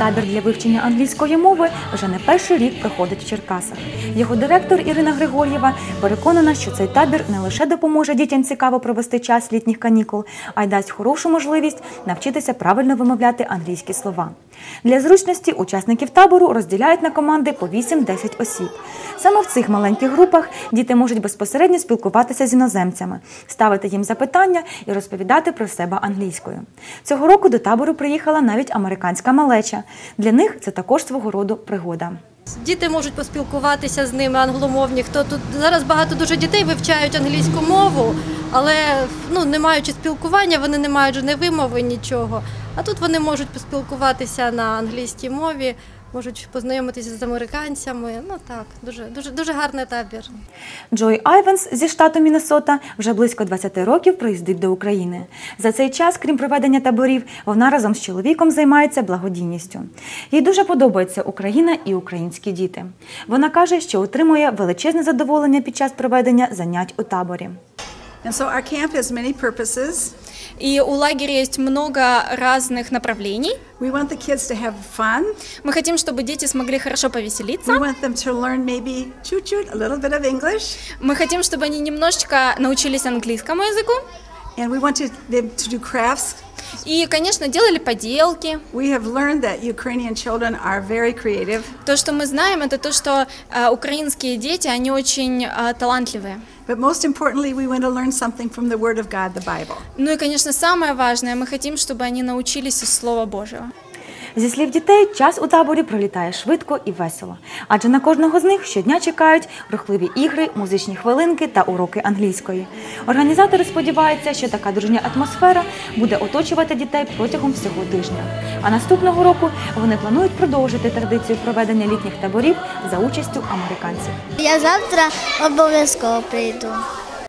табір для вивчення англійської мови вже не перший рік проходить в Черкасах. Його директор Ірина Григор'єва переконана, що цей табір не лише допоможе дітям цікаво провести час літніх канікул, а й дасть хорошу можливість навчитися правильно вимовляти англійські слова. Для зручності учасників табору розділяють на команди по 8-10 осіб. Саме в цих маленьких групах діти можуть безпосередньо спілкуватися з іноземцями, ставити їм запитання і розповідати про себе англійською. Цього року до табору приїхала навіть американська малеча. Для них це також свого роду пригода. Діти можуть поспілкуватися з ними англомовні. Хто тут зараз багато дуже дітей вивчають англійську мову, але ну не маючи спілкування, вони не мають не вимови нічого. А тут вони можуть поспілкуватися на англійській мові, можуть познайомитися з американцями. Ну так, дуже дуже дуже гарний табір. Джой Айвенс зі штату Міннесота вже близько 20 років приїздить до України. За цей час, крім проведення таборів, вона разом з чоловіком займається благодійністю. Їй дуже подобається Україна і українські діти. Вона каже, що отримує величезне задоволення під час проведення занять у таборі. And so our camp has many purposes. И у лагеря есть много разных направлений. We want the kids to have fun. Мы хотим, чтобы дети смогли хорошо We повеселиться. want them to learn maybe choo-choo, a little bit of English. Мы хотим, чтобы они немножечко научились английскому языку. And we want to, them to do crafts. И, конечно, делали поделки. We have learned that Ukrainian children are very creative. То, что мы знаем, это то, что э, украинские дети, они очень э, талантливые. But most importantly, we want to learn something from the Word of God, the Bible. Ну и, конечно, самое важное, мы хотим, чтобы они научились из Слова Божьего. Зі слів дітей, час у таборі пролітає швидко і весело, адже на кожного з них щодня чекають рухливі ігри, музичні хвилинки та уроки англійської. Організатори сподіваються, що така дружня атмосфера буде оточувати дітей протягом всього тижня. А наступного року вони планують продовжити традицію проведення літніх таборів за участю американців. Я завтра обов'язково прийду.